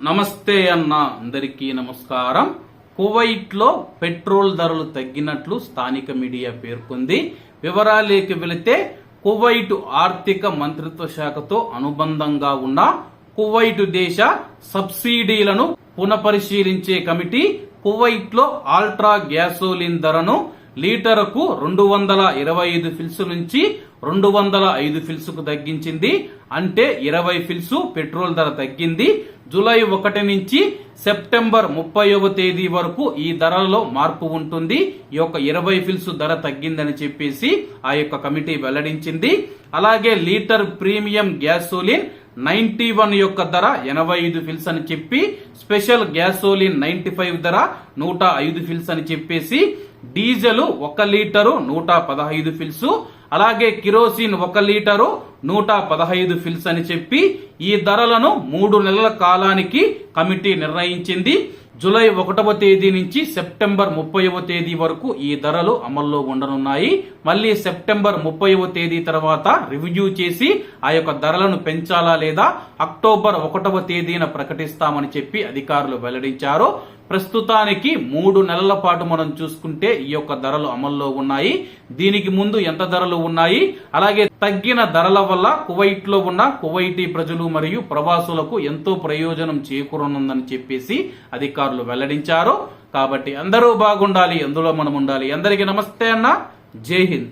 నమస్తే అన్న అందరికీ నమస్కారం. కువైట్లో పెట్రోల్ ధరలు తగ్గినట్లు స్థానిక మీడియా పేర్కొంది. వివరాలేకి వెళితే కువైట్ ఆర్థిక మంత్రిత్వ శాఖతో అనుబంధంగా ఉన్న కువైట్ దేశ సబ్సిడీలను పునఃపరిశీలించే కమిటీ కువైట్లో ఆల్ట్రా గ్యాసోలిన్ ధరను లీటరుకు రెండు వందల ఇరవై ఐదు ఫిల్స్ నుంచి రెండు వందల ఐదు ఫిల్స్కు తగ్గించింది. అంటే ఇరవై ఫిల్స్ పెట్రోల్ ధర తగ్గింది. జూలై ఒకటి నుంచి సెప్టెంబర్ ముప్పైవ తేదీ వరకు ఈ ధరలలో మార్పు ఉంటుంది. ఈ యొక్క ఇరవై ఫిల్స్ ధర తగ్గిందని చెప్పేసి ఆ యొక్క కమిటీ వెల్లడించింది. అలాగే litre premium gasoline ninety one యొక్క ధర ఎనభై ఐదు ఫిల్స్ అని చెప్పి స్పెషల్ గ్యాసోలిన్ నైన్టీ ఫైవ్ ధర నూట ఐదు ఫిల్స్ అని చెప్పేసి డీజిల్ ఒక లీటరు నూట పదహైదు ఫిల్స్. అలాగే కిరోసిన్ ఒక లీటరు నూట పదహైదు ఫిల్స్ అని చెప్పి ఈ ధరలను మూడు నెలల కాలానికి కమిటీ నిర్ణయించింది. జూలై ఒకటవ తేదీ నుంచి సెప్టెంబర్ ముప్పైవ తేదీ వరకు ఈ ధరలు అమల్లో ఉండనున్నాయి. మళ్ళీ సెప్టెంబర్ ముప్పైవ తేదీ తర్వాత రివ్యూ చేసి ఆ యొక్క ధరలను పెంచాలా లేదా అక్టోబర్ ఒకటవ తేదీన ప్రకటిస్తామని చెప్పి అధికారులు వెల్లడించారు. ప్రస్తుతానికి మూడు నెలల పాటు మనం చూసుకుంటే ఈ యొక్క ధరలు అమల్లో ఉన్నాయి. దీనికి ముందు ఎంత ధరలు ఉన్నాయి? అలాగే తగ్గిన ధరల వల్ల కువైట్లో ఉన్న కువైటీ ప్రజలు మరియు ప్రవాసులకు ఎంతో ప్రయోజనం చేకూరనుందని చెప్పేసి అధికారులు వెల్లడించారు. కాబట్టి అందరూ బాగుండాలి అందులో మనం ఉండాలి. అందరికీ నమస్తే అన్న. జై హింద్.